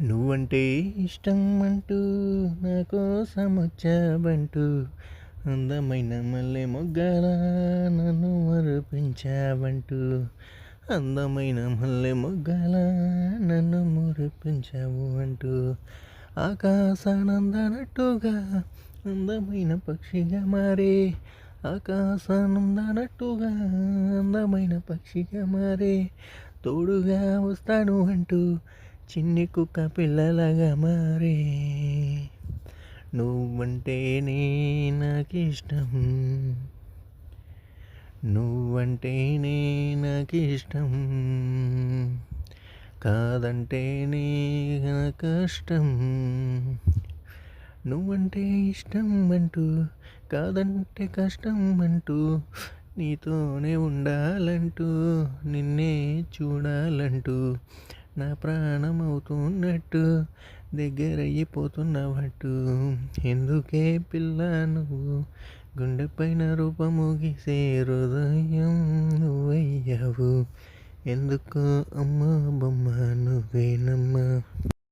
నువ్వంటే ఇష్టం అంటూ నా కోసం వచ్చావంటూ అందమైన మల్లె మొగ్గల నన్ను మరిపించావంటూ అందమైన మల్లె మొగ్గల నన్ను మురిపించావు అంటూ ఆకాశానందనట్టుగా అందమైన పక్షిగా మారే ఆకాశానందనట్టుగా అందమైన పక్షిగా మారే తోడుగా వస్తాను అంటూ చిన్ని కుక్క పిల్లలగా మారే. నువ్వంటేనే నాకు ఇష్టం నువ్వంటేనే నాకు ఇష్టం కాదంటేనే కష్టం. నువ్వంటే ఇష్టం అంటూ కాదంటే కష్టం అంటూ నీతోనే ఉండాలంటూ నిన్నే చూడాలంటూ నా ప్రాణం అవుతున్నట్టు దగ్గరయ్యిపోతున్నవట్టు. ఎందుకే పిల్ల నువ్వు? గుండె పైన రూపము గీసే హృదయం నువ్వయ్యావు. ఎందుకు అమ్మ బొమ్మ నువ్వేనమ్మా?